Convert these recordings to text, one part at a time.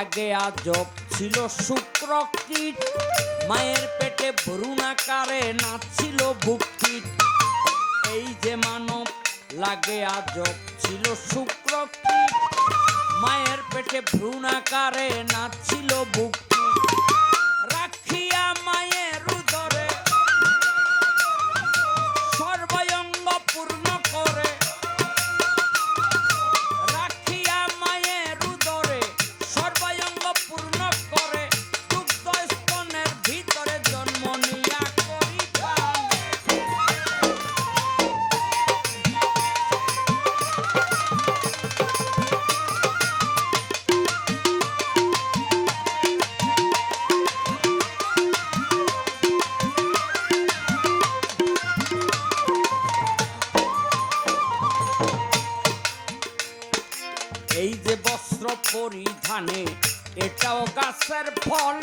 লাগে আজব। ছিল শুক্র কীট মায়ের পেটে ভ্রূণ আকারে নাচছিল বুক এই যে মানব লাগে আজব। ছিল শুক্র কীট মায়ের পেটে ভ্রুণাকারে নাচছিল বুক কীট রাখিয়া মায়ের পরিধানে এটাও গাছের ফল।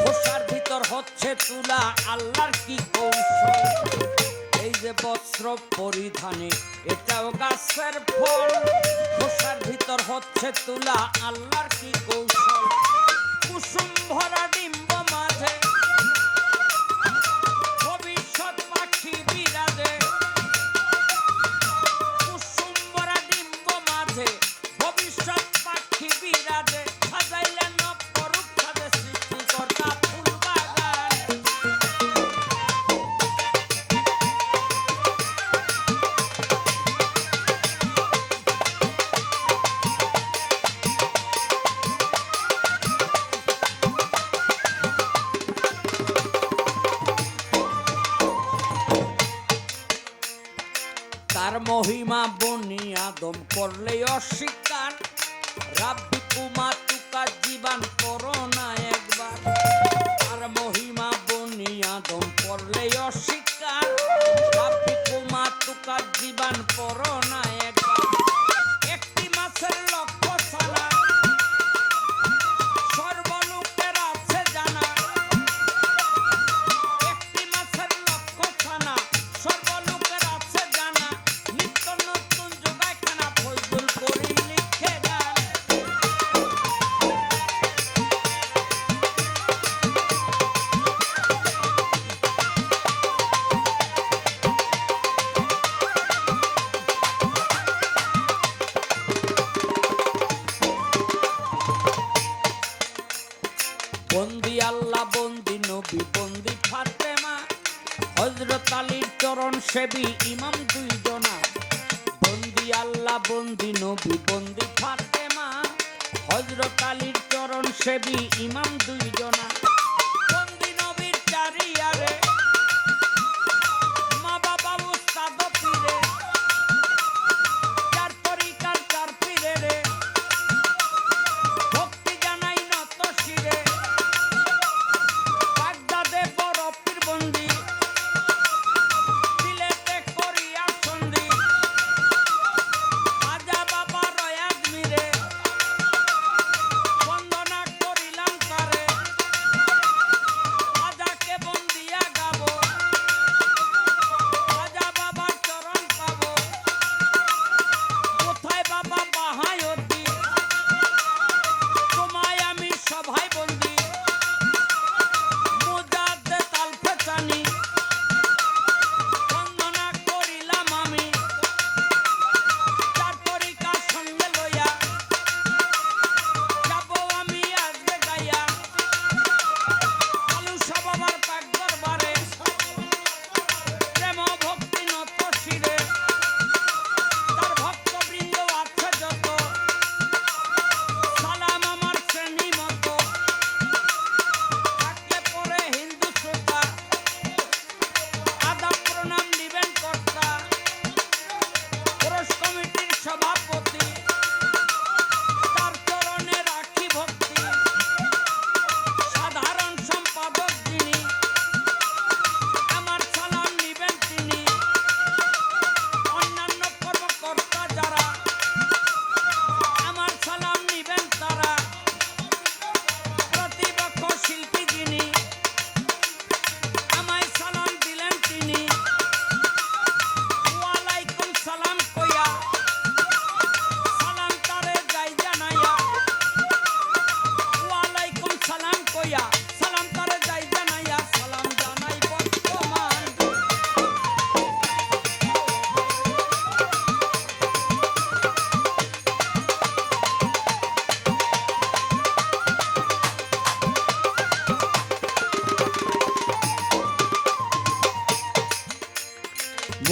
খোসার ভিতর হচ্ছে তুলা, আল্লাহর কি কৌশল? এই যে বস্ত্র পরিধানে, এটাও গাছের ফল। খোসার ভিতর হচ্ছে তুলা, আল্লাহর কি কৌশল? কুসুম ভরা তার মহিমা বনি আদম করলে অস্বীকার। রাব্বি কুমা তুকা জীবন করোনা একবার। তার মহিমা বনি আদম করলে অস্বীকার। রাব্বি কুমা তুকা জীবন করো সেবী ইমাম দুইজনা। বন্দি আল্লাহ, বন্দি নবী, বন্দি ফাতেমা। হজরত আলীর চরণ সেবী ইমাম দুইজনা। বন্দি নবীর চারিয়ারে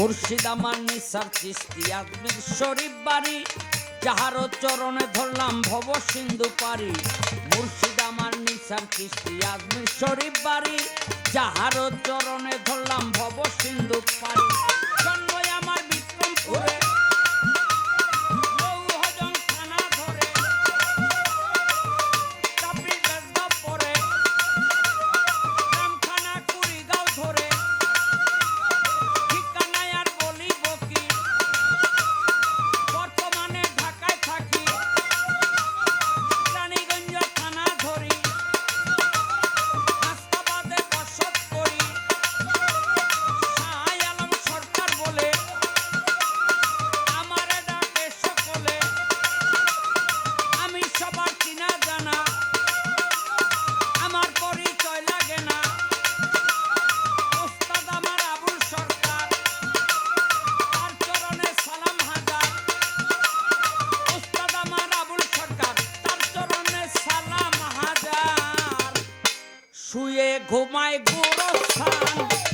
মুর্শিদ আমার নিসার চিস্তি আজমির শরীফ বাড়ি। যাহার চরণে ধরলাম ভব সিন্ধু পারি মুর্শিদ আমার নিসার চিস্তি আজমির শরীফ বাড়ি। যাহার চরণে ধরলাম ভব সিন্ধু পারি শুয়ে ঘুমায় গোরস্থান।